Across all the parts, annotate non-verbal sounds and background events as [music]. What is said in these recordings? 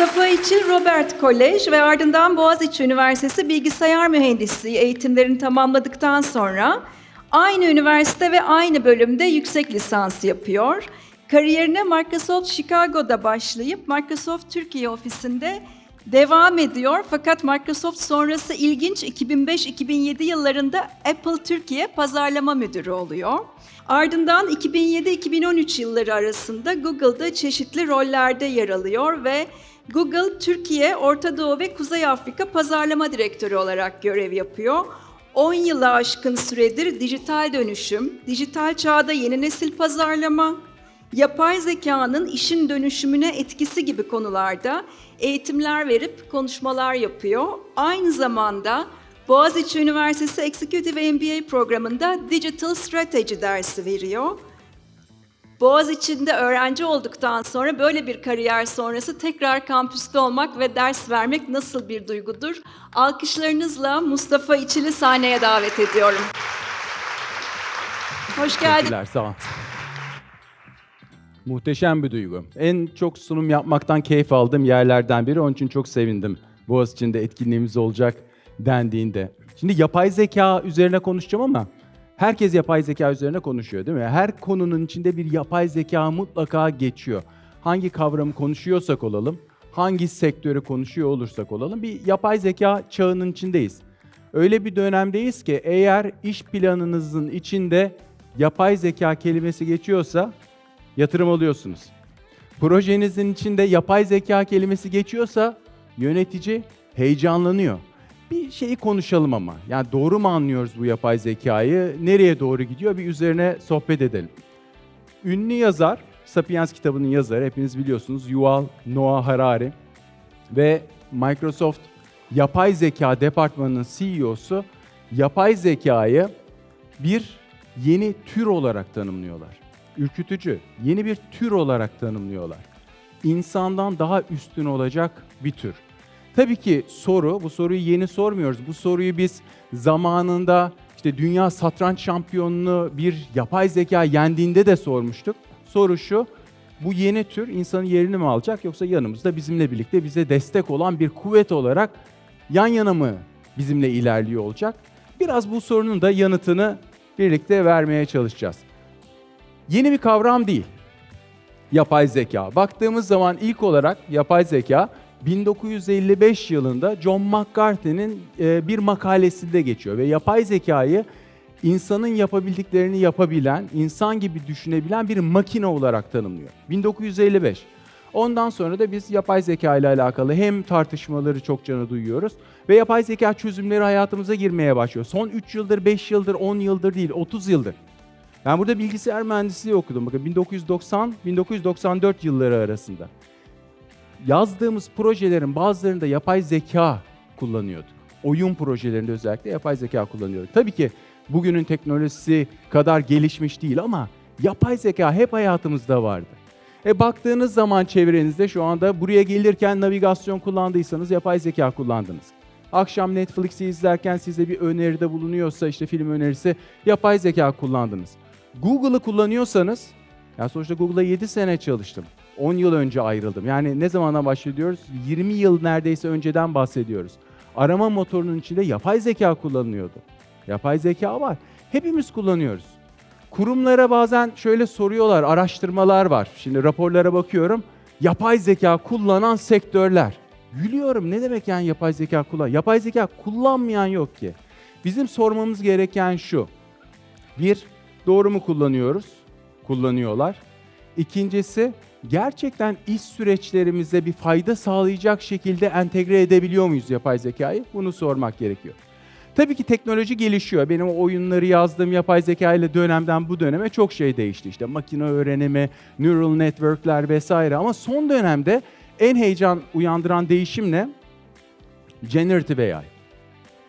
Mustafa İçil Robert Kolej ve ardından Boğaziçi Üniversitesi Bilgisayar Mühendisliği eğitimlerini tamamladıktan sonra aynı üniversite ve aynı bölümde yüksek lisans yapıyor. Kariyerine Microsoft Chicago'da başlayıp Microsoft Türkiye ofisinde devam ediyor. Fakat Microsoft sonrası ilginç 2005-2007 yıllarında Apple Türkiye pazarlama müdürü oluyor. Ardından 2007-2013 yılları arasında Google'da çeşitli rollerde yer alıyor ve Google Türkiye, Orta Doğu ve Kuzey Afrika pazarlama direktörü olarak görev yapıyor. 10 yılı aşkın süredir dijital dönüşüm, dijital çağda yeni nesil pazarlama, yapay zekanın işin dönüşümüne etkisi gibi konularda eğitimler verip konuşmalar yapıyor. Aynı zamanda Boğaziçi Üniversitesi Executive MBA programında Digital Strategy dersi veriyor. Boğaziçi'nde öğrenci olduktan sonra böyle bir kariyer sonrası tekrar kampüste olmak ve ders vermek nasıl bir duygudur? Alkışlarınızla Mustafa İçil'i sahneye davet ediyorum. Hoş geldin. Sağ ol. Muhteşem bir duygu. En çok sunum yapmaktan keyif aldığım yerlerden biri. Onun için çok sevindim. Boğaziçi'nde etkinliğimiz olacak dendiğinde. Şimdi yapay zeka üzerine konuşacağım ama herkes yapay zeka üzerine konuşuyor değil mi? Her konunun içinde bir yapay zeka mutlaka geçiyor. Hangi kavramı konuşuyorsak olalım, hangi sektörü konuşuyor olursak olalım bir yapay zeka çağının içindeyiz. Öyle bir dönemdeyiz ki eğer iş planınızın içinde yapay zeka kelimesi geçiyorsa yatırım alıyorsunuz. Projenizin içinde yapay zeka kelimesi geçiyorsa yönetici heyecanlanıyor. Bir şeyi konuşalım ama. Yani doğru mu anlıyoruz bu yapay zekayı? Nereye doğru gidiyor? Bir üzerine sohbet edelim. Ünlü yazar, Sapiens kitabının yazarı, hepiniz biliyorsunuz Yuval Noah Harari ve Microsoft Yapay Zeka Departmanı'nın CEO'su yapay zekayı bir yeni tür olarak tanımlıyorlar. Ürkütücü, yeni bir tür olarak tanımlıyorlar. İnsandan daha üstün olacak bir tür. Tabii ki soru, bu soruyu yeni sormuyoruz. Bu soruyu biz zamanında işte dünya satranç şampiyonunu bir yapay zeka yendiğinde de sormuştuk. Soru şu, bu yeni tür insanın yerini mi alacak yoksa yanımızda bizimle birlikte bize destek olan bir kuvvet olarak yan yana mı bizimle ilerliyor olacak? Biraz bu sorunun da yanıtını birlikte vermeye çalışacağız. Yeni bir kavram değil. Yapay zeka. Baktığımız zaman ilk olarak yapay zeka 1955 yılında John McCarthy'nin e, bir makalesinde geçiyor ve yapay zekayı insanın yapabildiklerini yapabilen, insan gibi düşünebilen bir makine olarak tanımlıyor. 1955. Ondan sonra da biz yapay zeka ile alakalı hem tartışmaları çok canı duyuyoruz ve yapay zeka çözümleri hayatımıza girmeye başlıyor. Son 3 yıldır, 5 yıldır, 10 yıldır değil, 30 yıldır. Ben burada bilgisayar mühendisliği okudum. Bakın 1990-1994 yılları arasında. Yazdığımız projelerin bazılarında yapay zeka kullanıyorduk. Oyun projelerinde özellikle yapay zeka kullanıyorduk. Tabii ki bugünün teknolojisi kadar gelişmiş değil ama yapay zeka hep hayatımızda vardı. E baktığınız zaman çevrenizde şu anda buraya gelirken navigasyon kullandıysanız yapay zeka kullandınız. Akşam Netflix'i izlerken size bir öneride bulunuyorsa işte film önerisi yapay zeka kullandınız. Google'ı kullanıyorsanız, ya sonuçta Google'a 7 sene çalıştım. 10 yıl önce ayrıldım. Yani ne zamandan bahsediyoruz? 20 yıl neredeyse önceden bahsediyoruz. Arama motorunun içinde yapay zeka kullanılıyordu. Yapay zeka var. Hepimiz kullanıyoruz. Kurumlara bazen şöyle soruyorlar, araştırmalar var. Şimdi raporlara bakıyorum. Yapay zeka kullanan sektörler. Gülüyorum. Ne demek yani yapay zeka kullan? Yapay zeka kullanmayan yok ki. Bizim sormamız gereken şu. Bir, doğru mu kullanıyoruz? Kullanıyorlar. İkincisi, gerçekten iş süreçlerimize bir fayda sağlayacak şekilde entegre edebiliyor muyuz yapay zekayı? Bunu sormak gerekiyor. Tabii ki teknoloji gelişiyor. Benim oyunları yazdığım yapay zeka ile dönemden bu döneme çok şey değişti. İşte makine öğrenimi, neural network'ler vesaire. Ama son dönemde en heyecan uyandıran değişim ne? Generative AI.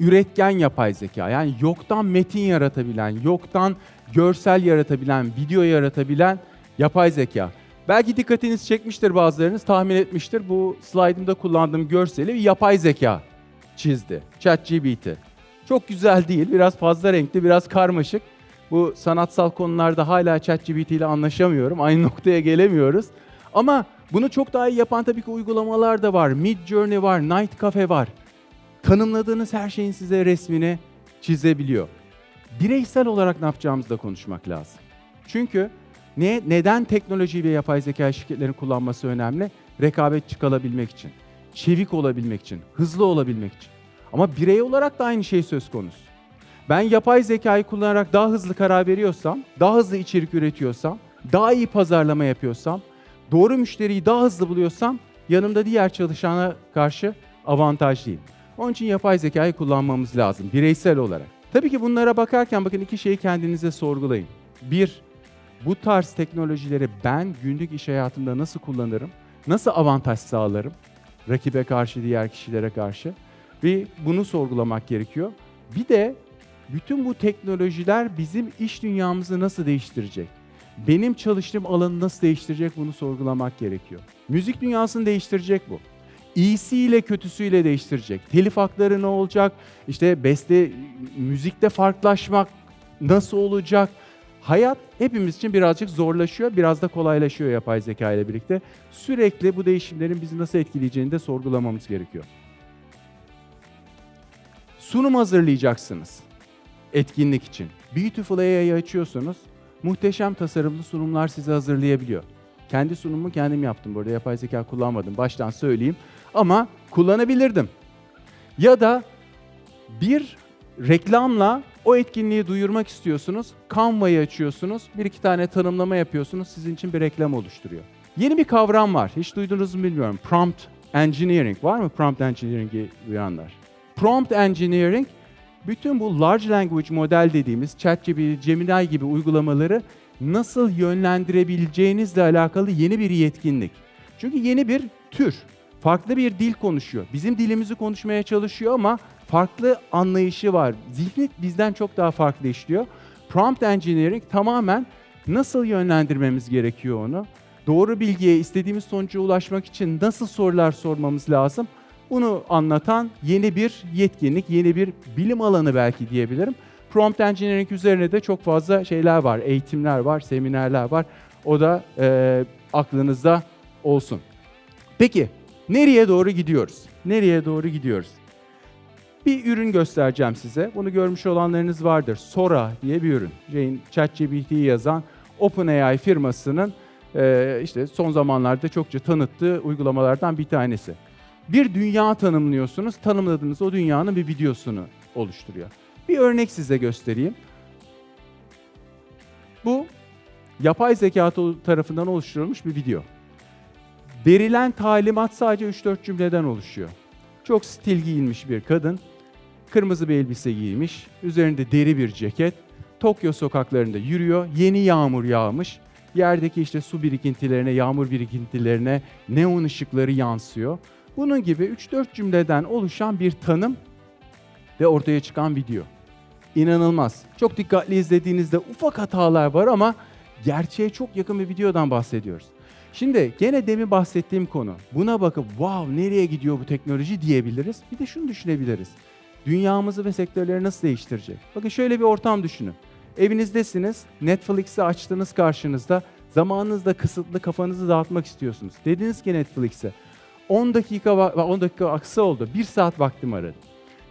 Üretken yapay zeka. Yani yoktan metin yaratabilen, yoktan görsel yaratabilen, video yaratabilen yapay zeka. Belki dikkatinizi çekmiştir bazılarınız, tahmin etmiştir. Bu slaytımda kullandığım görseli yapay zeka çizdi. ChatGPT. Çok güzel değil, biraz fazla renkli, biraz karmaşık. Bu sanatsal konularda hala ChatGPT ile anlaşamıyorum. Aynı [laughs] noktaya gelemiyoruz. Ama bunu çok daha iyi yapan tabii ki uygulamalar da var. Mid Journey var, Night Cafe var. Tanımladığınız her şeyin size resmini çizebiliyor. Bireysel olarak ne yapacağımızı da konuşmak lazım. Çünkü ne, neden teknoloji ve yapay zeka şirketlerin kullanması önemli? Rekabetçi kalabilmek için, çevik olabilmek için, hızlı olabilmek için. Ama birey olarak da aynı şey söz konusu. Ben yapay zekayı kullanarak daha hızlı karar veriyorsam, daha hızlı içerik üretiyorsam, daha iyi pazarlama yapıyorsam, doğru müşteriyi daha hızlı buluyorsam yanımda diğer çalışana karşı avantajlıyım. Onun için yapay zekayı kullanmamız lazım bireysel olarak. Tabii ki bunlara bakarken bakın iki şeyi kendinize sorgulayın. Bir, bu tarz teknolojileri ben günlük iş hayatımda nasıl kullanırım? Nasıl avantaj sağlarım? Rakibe karşı, diğer kişilere karşı. Ve bunu sorgulamak gerekiyor. Bir de bütün bu teknolojiler bizim iş dünyamızı nasıl değiştirecek? Benim çalıştığım alanı nasıl değiştirecek bunu sorgulamak gerekiyor. Müzik dünyasını değiştirecek bu. İyisiyle kötüsüyle değiştirecek. Telif hakları ne olacak? İşte beste, müzikte farklılaşmak nasıl olacak? Hayat hepimiz için birazcık zorlaşıyor, biraz da kolaylaşıyor yapay zeka ile birlikte. Sürekli bu değişimlerin bizi nasıl etkileyeceğini de sorgulamamız gerekiyor. Sunum hazırlayacaksınız etkinlik için. Beautiful AI'yı açıyorsunuz. Muhteşem tasarımlı sunumlar size hazırlayabiliyor. Kendi sunumumu kendim yaptım burada. Yapay zeka kullanmadım. Baştan söyleyeyim. Ama kullanabilirdim. Ya da bir reklamla o etkinliği duyurmak istiyorsunuz. Canva'yı açıyorsunuz. Bir iki tane tanımlama yapıyorsunuz. Sizin için bir reklam oluşturuyor. Yeni bir kavram var. Hiç duydunuz mu bilmiyorum. Prompt Engineering. Var mı prompt engineering'i duyanlar? Prompt Engineering bütün bu large language model dediğimiz ChatGPT, Gemini gibi uygulamaları nasıl yönlendirebileceğinizle alakalı yeni bir yetkinlik. Çünkü yeni bir tür, farklı bir dil konuşuyor. Bizim dilimizi konuşmaya çalışıyor ama farklı anlayışı var. Zihni bizden çok daha farklı işliyor. Prompt Engineering tamamen nasıl yönlendirmemiz gerekiyor onu, doğru bilgiye, istediğimiz sonuca ulaşmak için nasıl sorular sormamız lazım bunu anlatan yeni bir yetkinlik, yeni bir bilim alanı belki diyebilirim. Prompt Engineering üzerine de çok fazla şeyler var, eğitimler var, seminerler var. O da e, aklınızda olsun. Peki, nereye doğru gidiyoruz? Nereye doğru gidiyoruz? Bir ürün göstereceğim size. Bunu görmüş olanlarınız vardır. Sora diye bir ürün. Jane ChatGPT'yi yazan OpenAI firmasının e, işte son zamanlarda çokça tanıttığı uygulamalardan bir tanesi bir dünya tanımlıyorsunuz. Tanımladığınız o dünyanın bir videosunu oluşturuyor. Bir örnek size göstereyim. Bu yapay zeka tarafından oluşturulmuş bir video. Verilen talimat sadece 3-4 cümleden oluşuyor. Çok stil giyinmiş bir kadın, kırmızı bir elbise giymiş, üzerinde deri bir ceket, Tokyo sokaklarında yürüyor, yeni yağmur yağmış, yerdeki işte su birikintilerine, yağmur birikintilerine neon ışıkları yansıyor. Bunun gibi 3-4 cümleden oluşan bir tanım ve ortaya çıkan video. İnanılmaz. Çok dikkatli izlediğinizde ufak hatalar var ama gerçeğe çok yakın bir videodan bahsediyoruz. Şimdi gene demin bahsettiğim konu. Buna bakıp wow nereye gidiyor bu teknoloji diyebiliriz. Bir de şunu düşünebiliriz. Dünyamızı ve sektörleri nasıl değiştirecek? Bakın şöyle bir ortam düşünün. Evinizdesiniz, Netflix'i açtınız karşınızda. Zamanınız da kısıtlı, kafanızı dağıtmak istiyorsunuz. Dediniz ki Netflix'e, 10 dakika 10 dakika aksa oldu. 1 saat vaktim var.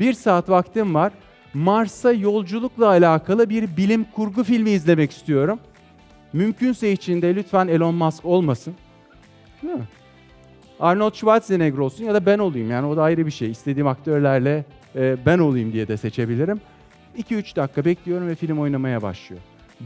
1 saat vaktim var. Mars'a yolculukla alakalı bir bilim kurgu filmi izlemek istiyorum. Mümkünse içinde lütfen Elon Musk olmasın. Değil mi? Arnold Schwarzenegger olsun ya da ben olayım. Yani o da ayrı bir şey. İstediğim aktörlerle e, ben olayım diye de seçebilirim. 2-3 dakika bekliyorum ve film oynamaya başlıyor.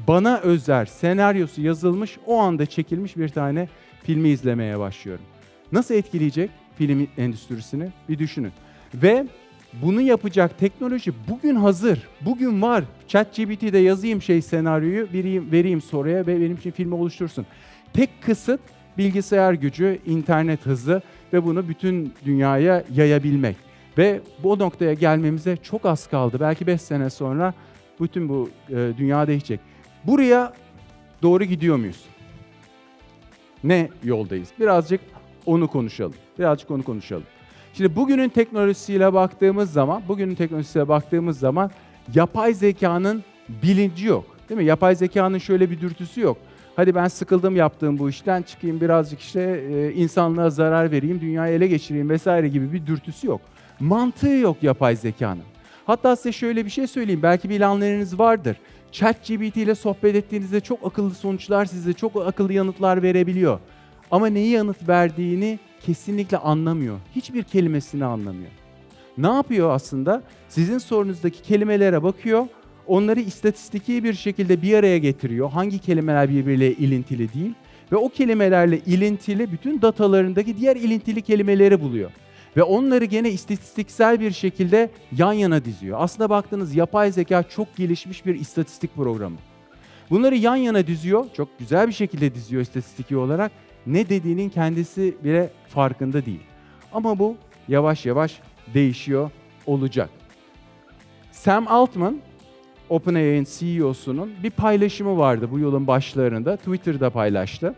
Bana özel senaryosu yazılmış, o anda çekilmiş bir tane filmi izlemeye başlıyorum. Nasıl etkileyecek film endüstrisini bir düşünün. Ve bunu yapacak teknoloji bugün hazır, bugün var. ChatGPT'de yazayım şey senaryoyu, vereyim, vereyim soruya ve benim için filmi oluştursun. Tek kısıt bilgisayar gücü, internet hızı ve bunu bütün dünyaya yayabilmek. Ve bu noktaya gelmemize çok az kaldı. Belki 5 sene sonra bütün bu e, dünya değişecek. Buraya doğru gidiyor muyuz? Ne yoldayız? Birazcık onu konuşalım. Birazcık onu konuşalım. Şimdi bugünün teknolojisiyle baktığımız zaman, bugünün teknolojisiyle baktığımız zaman yapay zekanın bilinci yok. Değil mi? Yapay zekanın şöyle bir dürtüsü yok. hadi ben sıkıldım yaptığım bu işten çıkayım birazcık işte e, insanlığa zarar vereyim, dünyayı ele geçireyim vesaire gibi bir dürtüsü yok. Mantığı yok yapay zekanın. Hatta size şöyle bir şey söyleyeyim. Belki bilenleriniz vardır. ChatGPT ile sohbet ettiğinizde çok akıllı sonuçlar size çok akıllı yanıtlar verebiliyor. Ama neyi yanıt verdiğini kesinlikle anlamıyor. Hiçbir kelimesini anlamıyor. Ne yapıyor aslında? Sizin sorunuzdaki kelimelere bakıyor, onları istatistiki bir şekilde bir araya getiriyor. Hangi kelimeler birbiriyle ilintili değil ve o kelimelerle ilintili bütün datalarındaki diğer ilintili kelimeleri buluyor. Ve onları gene istatistiksel bir şekilde yan yana diziyor. Aslında baktığınız yapay zeka çok gelişmiş bir istatistik programı. Bunları yan yana diziyor, çok güzel bir şekilde diziyor istatistiki olarak. Ne dediğinin kendisi bile farkında değil. Ama bu yavaş yavaş değişiyor olacak. Sam Altman, OpenAI'nin CEO'sunun bir paylaşımı vardı bu yılın başlarında. Twitter'da paylaştı.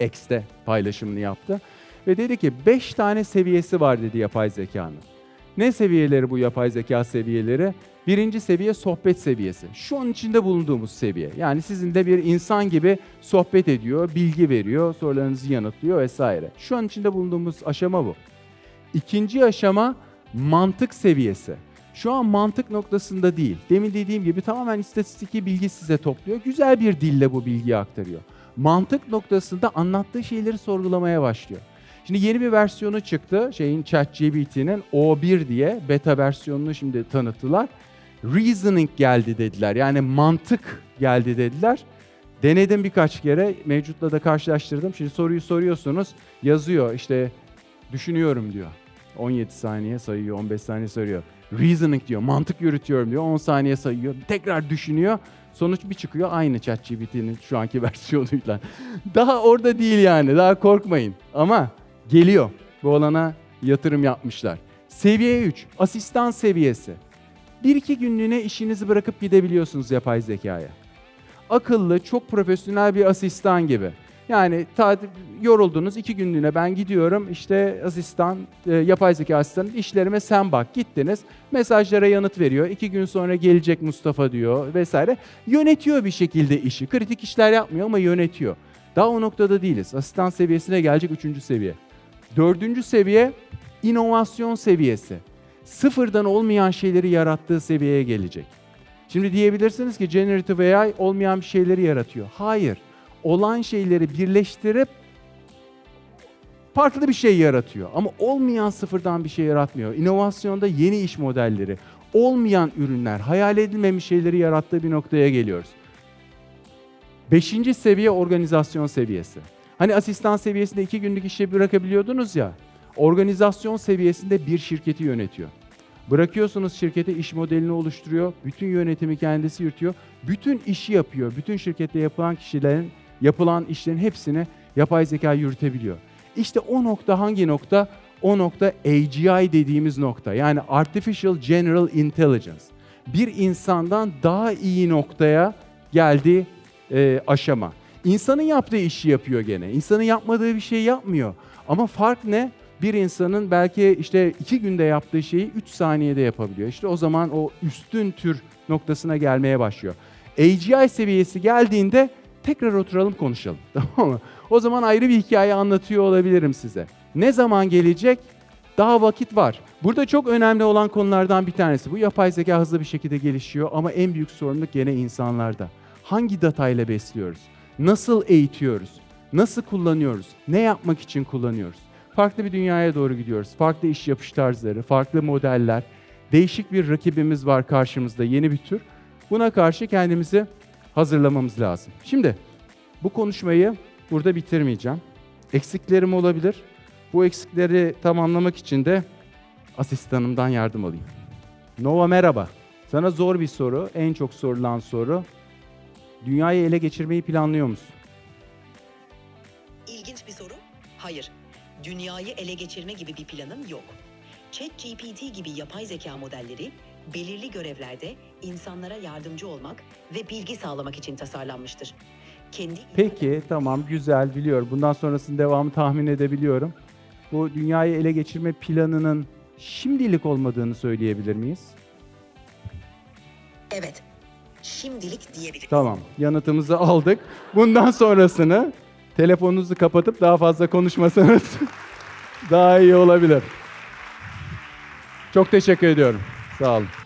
X'te paylaşımını yaptı. Ve dedi ki 5 tane seviyesi var dedi yapay zekanın. Ne seviyeleri bu yapay zeka seviyeleri? Birinci seviye sohbet seviyesi. Şu an içinde bulunduğumuz seviye. Yani sizin de bir insan gibi sohbet ediyor, bilgi veriyor, sorularınızı yanıtlıyor vesaire. Şu an içinde bulunduğumuz aşama bu. İkinci aşama mantık seviyesi. Şu an mantık noktasında değil. Demin dediğim gibi tamamen istatistiki bilgi size topluyor. Güzel bir dille bu bilgiyi aktarıyor. Mantık noktasında anlattığı şeyleri sorgulamaya başlıyor. Şimdi yeni bir versiyonu çıktı. Şeyin ChatGPT'nin O1 diye beta versiyonunu şimdi tanıttılar. Reasoning geldi dediler. Yani mantık geldi dediler. Denedim birkaç kere. Mevcutla da karşılaştırdım. Şimdi soruyu soruyorsunuz. Yazıyor işte düşünüyorum diyor. 17 saniye sayıyor, 15 saniye sayıyor. Reasoning diyor, mantık yürütüyorum diyor. 10 saniye sayıyor. Tekrar düşünüyor. Sonuç bir çıkıyor aynı ChatGPT'nin şu anki [laughs] versiyonuyla. Daha orada değil yani. Daha korkmayın. Ama geliyor. Bu olana yatırım yapmışlar. Seviye 3, asistan seviyesi. Bir iki günlüğüne işinizi bırakıp gidebiliyorsunuz yapay zekaya. Akıllı, çok profesyonel bir asistan gibi. Yani ta, yoruldunuz iki günlüğüne ben gidiyorum işte asistan, e, yapay zeka asistanı işlerime sen bak gittiniz. Mesajlara yanıt veriyor. iki gün sonra gelecek Mustafa diyor vesaire. Yönetiyor bir şekilde işi. Kritik işler yapmıyor ama yönetiyor. Daha o noktada değiliz. Asistan seviyesine gelecek üçüncü seviye. Dördüncü seviye inovasyon seviyesi. Sıfırdan olmayan şeyleri yarattığı seviyeye gelecek. Şimdi diyebilirsiniz ki generative AI olmayan bir şeyleri yaratıyor. Hayır. Olan şeyleri birleştirip farklı bir şey yaratıyor. Ama olmayan sıfırdan bir şey yaratmıyor. İnovasyonda yeni iş modelleri, olmayan ürünler, hayal edilmemiş şeyleri yarattığı bir noktaya geliyoruz. Beşinci seviye organizasyon seviyesi. Hani asistan seviyesinde iki günlük işi bırakabiliyordunuz ya. Organizasyon seviyesinde bir şirketi yönetiyor. Bırakıyorsunuz şirkete iş modelini oluşturuyor. Bütün yönetimi kendisi yürütüyor. Bütün işi yapıyor. Bütün şirkette yapılan kişilerin yapılan işlerin hepsini yapay zeka yürütebiliyor. İşte o nokta hangi nokta? O nokta AGI dediğimiz nokta. Yani Artificial General Intelligence. Bir insandan daha iyi noktaya geldiği e, aşama. İnsanın yaptığı işi yapıyor gene. İnsanın yapmadığı bir şey yapmıyor. Ama fark ne? Bir insanın belki işte iki günde yaptığı şeyi üç saniyede yapabiliyor. İşte o zaman o üstün tür noktasına gelmeye başlıyor. AGI seviyesi geldiğinde tekrar oturalım konuşalım. [laughs] Tamam mı? O zaman ayrı bir hikaye anlatıyor olabilirim size. Ne zaman gelecek? Daha vakit var. Burada çok önemli olan konulardan bir tanesi. Bu yapay zeka hızlı bir şekilde gelişiyor ama en büyük sorumluluk gene insanlarda. Hangi datayla besliyoruz? Nasıl eğitiyoruz? Nasıl kullanıyoruz? Ne yapmak için kullanıyoruz? Farklı bir dünyaya doğru gidiyoruz. Farklı iş yapış tarzları, farklı modeller. Değişik bir rakibimiz var karşımızda, yeni bir tür. Buna karşı kendimizi hazırlamamız lazım. Şimdi bu konuşmayı burada bitirmeyeceğim. Eksiklerim olabilir. Bu eksikleri tamamlamak için de asistanımdan yardım alayım. Nova merhaba. Sana zor bir soru, en çok sorulan soru. Dünyayı ele geçirmeyi planlıyor musun? İlginç bir soru. Hayır. Dünyayı ele geçirme gibi bir planım yok. ChatGPT gibi yapay zeka modelleri belirli görevlerde insanlara yardımcı olmak ve bilgi sağlamak için tasarlanmıştır. Kendi Peki, tamam, güzel, biliyorum. Bundan sonrasının devamı tahmin edebiliyorum. Bu dünyayı ele geçirme planının şimdilik olmadığını söyleyebilir miyiz? Evet. Şimdilik diyebiliriz. Tamam, yanıtımızı aldık. Bundan sonrasını telefonunuzu kapatıp daha fazla konuşmasanız [laughs] daha iyi olabilir. Çok teşekkür ediyorum. Sağ olun.